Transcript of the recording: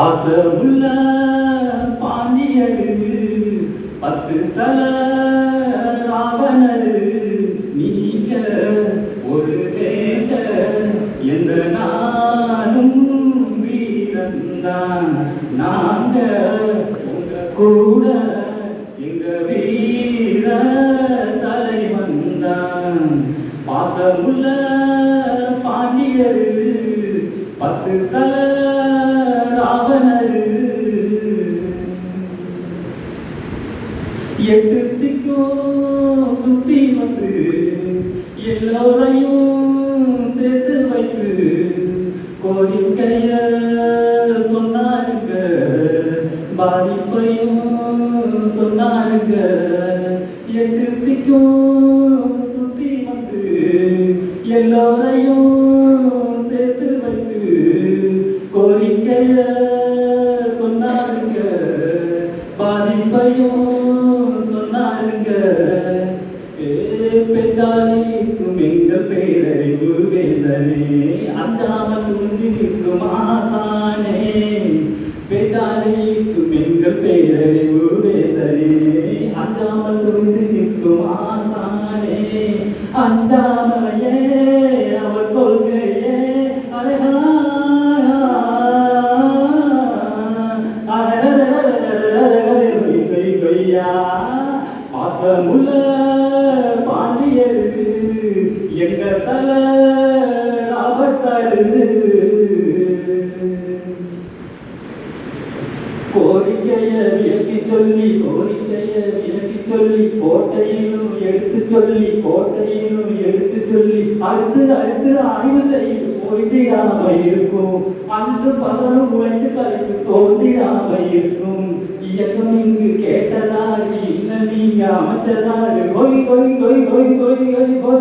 பாசமுள்ள பாண்டியரு பத்து தல ராவணரு நீங்க ஒரு வேத எந்த நானும் வீரந்தான். நாங்க உங்க கூட எங்க வீர தலை வந்தான் பாசமுள்ள பாண்டியரு பத்து தலை எட்டு திக்கும் சுத்தி வந்து எல்லோரையும் சேர்த்து வைத்து கோரிக்கைய சொன்னாருங்க பாதிப்பையும் சொன்னாருங்க எட்டு திக்கும் சுத்தி வந்து எல்லோரையும் சேர்த்து வைத்து கோரிக்கைய சொன்னாருங்க. பாதிப்பையும் சொன்னாருங்க ஏ பெற்றாலிக்கும் எங்கள் பேரறிவு வேந்தனே அஞ்சாமல் துண்டி நிற்கும் ஆசானே பெற்றாலிக்கும் எங்கள் பேரறிவு வேந்தனே அஞ்சாமல் துண்டி நிற்கும் ஆசானே அஞ்சாமலையே அவர் கொள்கையே பாசமுள்ள பாண்டியருக்கு எங்க தல அவத்தரு கோரிக்கைய விலக்கி சொல்லி கோரிக்கைய விலக்கி சொல்லி கோட்டையிலும் எடுத்து சொல்லி கோட்டையிலும் எடுத்து சொல்லி அடுத்து அடுத்து ஆய்வு செய்து போய்த்திடாம இருக்கும் அன்று பலரும் உழைத்து கலைக்கு தோன்றிடாம இருக்கும் இயக்கம் হতে যাবে হই হই হই হই হই হই হই